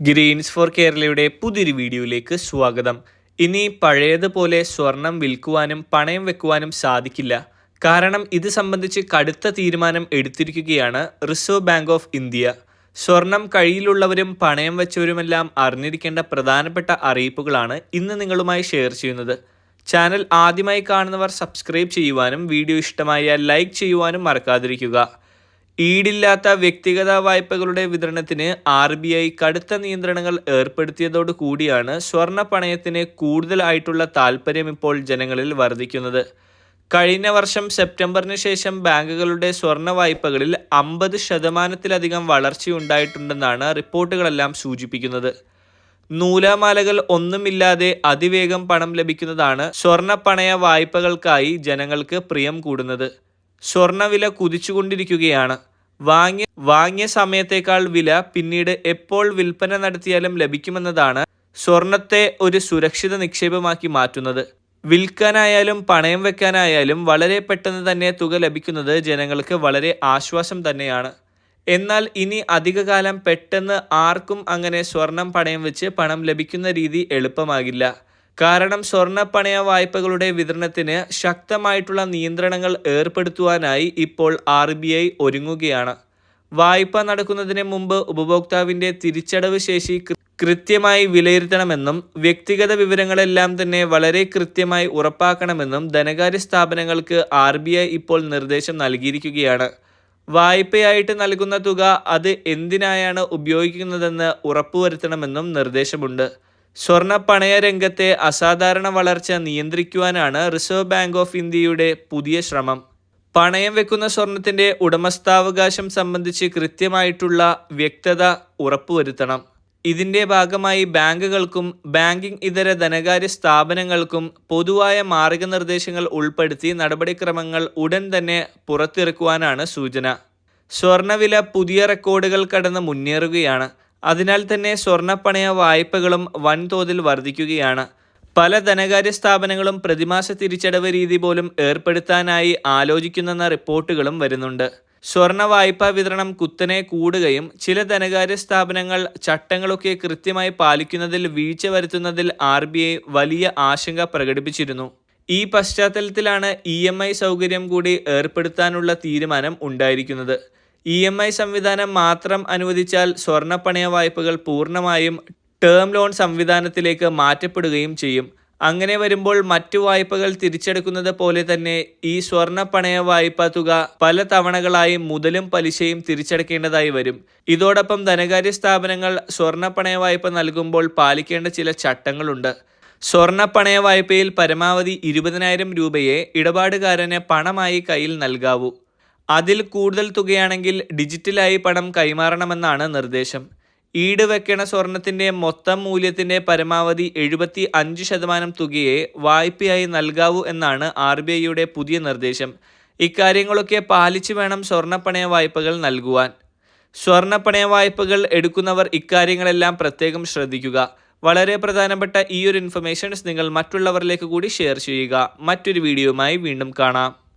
Green's four കേരളയുടെ പുതിയൊരു വീഡിയോയിലേക്ക് സ്വാഗതം. ഇനി പഴയതുപോലെ സ്വർണം വിൽക്കുവാനും പണയം വെക്കുവാനും സാധിക്കില്ല. കാരണം ഇത് സംബന്ധിച്ച് കടുത്ത തീരുമാനം എടുത്തിരിക്കുകയാണ് റിസർവ് ബാങ്ക് ഓഫ് ഇന്ത്യ സ്വർണം കയ്യിലുള്ളവരും പണയം വെച്ചവരുമെല്ലാം അറിഞ്ഞിരിക്കേണ്ട പ്രധാനപ്പെട്ട അറിയിപ്പുകളാണ് ഇന്ന് നിങ്ങളുമായി ഷെയർ ചെയ്യുന്നത്. ചാനൽ ആദ്യമായി കാണുന്നവർ സബ്സ്ക്രൈബ് ചെയ്യുവാനും വീഡിയോ ഇഷ്ടമായാൽ ലൈക്ക് ചെയ്യുവാനും മറക്കാതിരിക്കുക. ഈടില്ലാത്ത വ്യക്തിഗത വായ്പകളുടെ വിതരണത്തിന് ആർ ബി ഐ കടുത്ത നിയന്ത്രണങ്ങൾ ഏർപ്പെടുത്തിയതോടു കൂടിയാണ് സ്വർണ പണയത്തിന് കൂടുതലായിട്ടുള്ള താൽപ്പര്യം ഇപ്പോൾ ജനങ്ങളിൽ വർദ്ധിക്കുന്നത് കഴിഞ്ഞ വർഷം സെപ്റ്റംബറിന് ശേഷം ബാങ്കുകളുടെ സ്വർണ വായ്പകളിൽ അമ്പത് ശതമാനത്തിലധികം വളർച്ചയുണ്ടായിട്ടുണ്ടെന്നാണ് റിപ്പോർട്ടുകളെല്ലാം സൂചിപ്പിക്കുന്നത്. നൂലാമാലകൾ ഒന്നുമില്ലാതെ അതിവേഗം പണം ലഭിക്കുന്നതാണ് സ്വർണ പണയ വായ്പകൾക്കായി ജനങ്ങൾക്ക് പ്രിയം കൂടുന്നത്. സ്വർണവില കുതിച്ചുകൊണ്ടിരിക്കുകയാണ്. വാങ്ങിയ വാങ്ങിയ സമയത്തേക്കാൾ വില പിന്നീട് എപ്പോൾ വിൽപ്പന നടത്തിയാലും ലഭിക്കുമെന്നതാണ് സ്വർണത്തെ ഒരു സുരക്ഷിത നിക്ഷേപമാക്കി മാറ്റുന്നത്. വിൽക്കാനായാലും പണയം വെക്കാനായാലും വളരെ പെട്ടെന്ന് തന്നെ തുക ലഭിക്കുന്നത് ജനങ്ങൾക്ക് വളരെ ആശ്വാസം തന്നെയാണ്. എന്നാൽ ഇനി അധികകാലം പെട്ടെന്ന് ആർക്കും അങ്ങനെ സ്വർണം പണയം വെച്ച് പണം ലഭിക്കുന്ന രീതി എളുപ്പമാകില്ല. കാരണം സ്വർണപ്പണയ വായ്പകളുടെ വിതരണത്തിന് ശക്തമായിട്ടുള്ള നിയന്ത്രണങ്ങൾ ഏർപ്പെടുത്തുവാനായി ഇപ്പോൾ ആർ ഒരുങ്ങുകയാണ്. വായ്പ നടക്കുന്നതിന് മുമ്പ് ഉപഭോക്താവിന്റെ തിരിച്ചടവ് ശേഷി കൃത്യമായി വിലയിരുത്തണമെന്നും വ്യക്തിഗത വിവരങ്ങളെല്ലാം തന്നെ വളരെ കൃത്യമായി ഉറപ്പാക്കണമെന്നും ധനകാര്യ സ്ഥാപനങ്ങൾക്ക് ആർ ഇപ്പോൾ നിർദ്ദേശം നൽകിയിരിക്കുകയാണ്. വായ്പയായിട്ട് നൽകുന്ന തുക അത് എന്തിനായാണ് ഉപയോഗിക്കുന്നതെന്ന് ഉറപ്പുവരുത്തണമെന്നും നിർദ്ദേശമുണ്ട്. സ്വർണ രംഗത്തെ അസാധാരണ വളർച്ച നിയന്ത്രിക്കുവാനാണ് റിസർവ് ബാങ്ക് ഓഫ് ഇന്ത്യയുടെ പുതിയ ശ്രമം. പണയം വെക്കുന്ന സ്വർണത്തിന്റെ ഉടമസ്ഥാവകാശം സംബന്ധിച്ച് കൃത്യമായിട്ടുള്ള വ്യക്തത ഉറപ്പുവരുത്തണം. ഇതിന്റെ ഭാഗമായി ബാങ്കുകൾക്കും ബാങ്കിംഗ് ഇതര ധനകാര്യ സ്ഥാപനങ്ങൾക്കും പൊതുവായ മാർഗനിർദ്ദേശങ്ങൾ ഉൾപ്പെടുത്തി നടപടിക്രമങ്ങൾ ഉടൻ തന്നെ പുറത്തിറക്കുവാനാണ് സൂചന. സ്വർണവില പുതിയ റെക്കോർഡുകൾ കടന്ന് മുന്നേറുകയാണ്. അതിനാൽ തന്നെ സ്വർണപ്പണയ വായ്പകളും വൻതോതിൽ വർദ്ധിക്കുകയാണ് പല ധനകാര്യ സ്ഥാപനങ്ങളും പ്രതിമാസ തിരിച്ചടവ് രീതി പോലും ഏർപ്പെടുത്താനായി ആലോചിക്കുന്നെന്ന റിപ്പോർട്ടുകളും വരുന്നുണ്ട്. സ്വർണ വായ്പാ വിതരണം കുത്തനെ കൂടുകയും ചില ധനകാര്യ സ്ഥാപനങ്ങൾ ചട്ടങ്ങളൊക്കെ കൃത്യമായി പാലിക്കുന്നതിൽ വീഴ്ച വരുത്തുന്നതിൽ ആർ വലിയ ആശങ്ക പ്രകടിപ്പിച്ചിരുന്നു. ഈ പശ്ചാത്തലത്തിലാണ് ഇ സൗകര്യം കൂടി ഏർപ്പെടുത്താനുള്ള തീരുമാനം ഉണ്ടായിരിക്കുന്നത്. ഇ എം ഐ സംവിധാനം മാത്രം അനുവദിച്ചാൽ സ്വർണപ്പണയ വായ്പകൾ പൂർണമായും ടേം ലോൺ സംവിധാനത്തിലേക്ക് മാറ്റപ്പെടുകയും ചെയ്യും. അങ്ങനെ വരുമ്പോൾ മറ്റു വായ്പകൾ തിരിച്ചെടുക്കുന്നത് പോലെ തന്നെ ഈ സ്വർണ പണയ വായ്പ തുക പല തവണകളായി മുതലും പലിശയും തിരിച്ചടക്കേണ്ടതായി വരും. ഇതോടൊപ്പം ധനകാര്യ സ്ഥാപനങ്ങൾ സ്വർണ പണയ വായ്പ നൽകുമ്പോൾ പാലിക്കേണ്ട ചില ചട്ടങ്ങളുണ്ട്. സ്വർണ പണയ വായ്പയിൽ പരമാവധി ഇരുപതിനായിരം രൂപയെ ഇടപാടുകാരന് പണമായി കയ്യിൽ നൽകാവൂ. അതിൽ കൂടുതൽ തുകയാണെങ്കിൽ ഡിജിറ്റലായി പണം കൈമാറണമെന്നാണ് നിർദ്ദേശം. ഈട് വെക്കണ സ്വർണത്തിന്റെ മൊത്തം മൂല്യത്തിന്റെ പരമാവധി എഴുപത്തി അഞ്ച് ശതമാനം തുകയെ വായ്പയായി നൽകാവൂ എന്നാണ് ആർ ബി ഐയുടെ പുതിയ നിർദ്ദേശം. ഇക്കാര്യങ്ങളൊക്കെ പാലിച്ചു വേണം സ്വർണപ്പണയ വായ്പകൾ നൽകുവാൻ. സ്വർണപ്പണയ വായ്പകൾ എടുക്കുന്നവർ ഇക്കാര്യങ്ങളെല്ലാം പ്രത്യേകം ശ്രദ്ധിക്കുക. വളരെ പ്രധാനപ്പെട്ട ഈ ഒരു ഇൻഫർമേഷൻസ് നിങ്ങൾ മറ്റുള്ളവരിലേക്ക് കൂടി ഷെയർ ചെയ്യുക. മറ്റൊരു വീഡിയോയുമായി വീണ്ടും കാണാം.